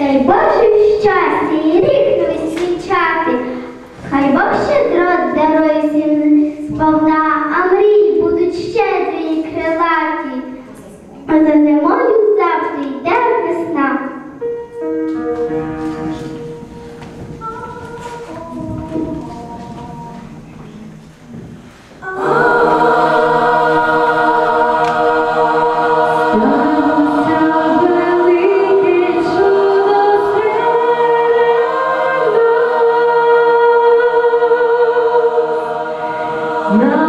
Е, Та й Боже щастя і рік висвічати, хай Бог щедро дарує всім сповна, а мрій будуть щедрі і крилаті. А за зимою No.